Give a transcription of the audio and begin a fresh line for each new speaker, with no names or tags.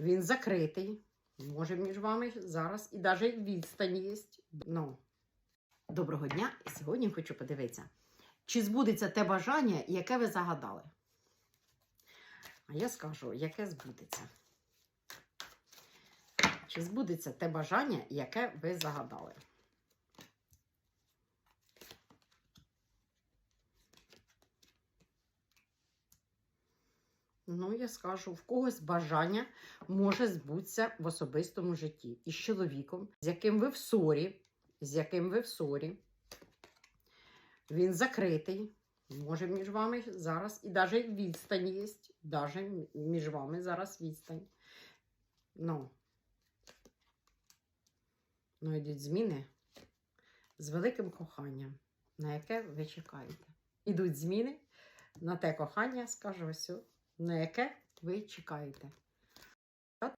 Він закритий. Може, між вами зараз і навіть відстань є. Ну. Доброго дня! І сьогодні хочу подивитися, чи збудеться те бажання, яке ви загадали. А я скажу, яке збудеться. Чи збудеться те бажання, яке ви загадали? Ну, я скажу, в когось бажання може збутися в особистому житті із чоловіком, з яким ви в ссорі, з яким ви в ссорі. Він закритий. Може, між вами зараз і навіть відстань є. Навіть між вами зараз відстань. Ну, ну йдуть зміни з великим коханням, на яке ви чекаєте. Ідуть зміни на те кохання, скажу ось, на яке ви чекаєте.